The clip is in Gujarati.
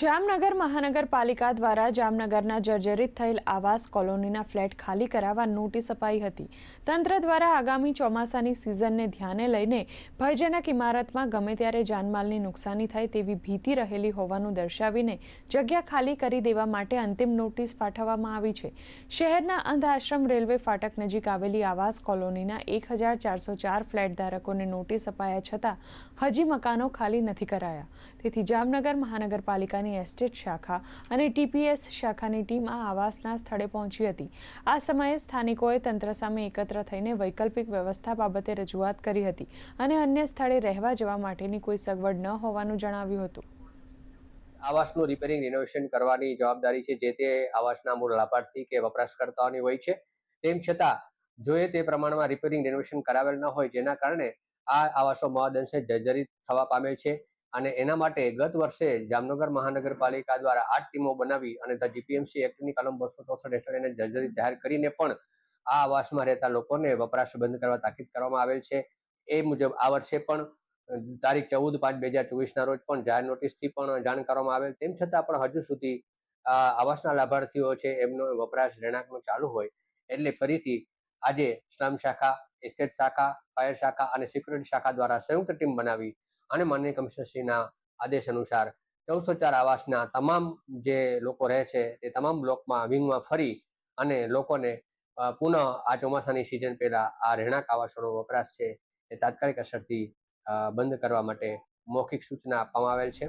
જામનગર મહાનગરપાલિકા દ્વારા જામનગરના જર્જરિત થયેલ આવાસ કોલોનીના ફ્લેટ ખાલી કરાવવા નોટિસ અપાઈ હતી. તંત્ર દ્વારા આગામી ચોમાસાની સિઝનને ધ્યાને લઈને ભયજનક ઇમારતમાં ગમે ત્યારે જાનમાલની નુકસાની થાય તેવી ભીતિ રહેલી હોવાનું દર્શાવીને જગ્યા ખાલી કરી દેવા માટે અંતિમ નોટિસ પાઠવવામાં આવી છે. શહેરના અંધ આશ્રમ રેલવે ફાટક નજીક આવેલી આવાસ કોલોનીના એક હજાર ચારસો ચાર ફ્લેટ ધારકોને નોટિસ અપાયા છતાં હજી મકાનો ખાલી નથી કરાયા. તેથી જામનગર મહાનગરપાલિકાની એસ્ટેટ શાખા અને ટીપીએસ શાખાની ટીમ આ આવાસના સ્થળે પહોંચી હતી. આ સમયે સ્થાનિકોએ તંત્ર સામે એકત્ર થઈને વૈકલ્પિક વ્યવસ્થા બાબતે રજૂઆત કરી હતી અને અન્ય સ્થળે રહેવા જવા માટેની કોઈ સગવડ ન હોવાનું જણાવ્યું હતું. આવાસનું રિપેરિંગ રિનોવેશન કરવાની જવાબદારી છે જે તે આવાસના મૂળ લાભાર્થી કે વપરાશકર્તાઓની હોય છે. તેમ છતાં જોઈએ તે પ્રમાણમાં રિપેરિંગ રિનોવેશન કરાવેલ ન હોય, જેના કારણે આ આવાસો મહદઅંશે જર્જરિત થવા પામે છે. અને એના માટે ગત વર્ષે જામનગર મહાનગરપાલિકા દ્વારા આઠ ટીમો બનાવી અને ધ જીપીએમસી એક્ટની કલમ બસો ચોસઠ હેઠળ એને જર્જરી જાહેર કરીને પણ આ આવાસમાં રહેતા લોકોને વપરાશ બંધ કરવા તાકીદ કરવામાં આવેલ છે. એ મુજબ આ વર્ષે પણ તારીખ ચૌદ પાંચ બે હજાર ચોવીસના રોજ પણ જાહેર નોટિસથી પણ જાણ કરવામાં આવેલ. તેમ છતાં પણ હજુ સુધી આવાસના લાભાર્થીઓ છે એમનો વપરાશ રહેણાંકનો ચાલુ હોય એટલે ફરીથી આજે શ્રમ શાખા, એસ્ટેટ શાખા, ફાયર શાખા અને સિક્યુરિટી શાખા દ્વારા સંયુક્ત ટીમ બનાવી અને માનનીય કમિશનરશ્રીના આદેશ અનુસાર ચૌદસો ચાર આવાસના તમામ જે લોકો રહે છે, તે તમામ બ્લોકમાં વિંગમાં ફરી અને લોકોને પુનઃ આ ચોમાસાની સિઝન પહેલા આ રહેણાંક આવાસોનો વપરાશ છે, એ તાત્કાલિક અસરથી બંધ કરવા માટે મૌખિક સૂચના આપવામાં આવેલ છે.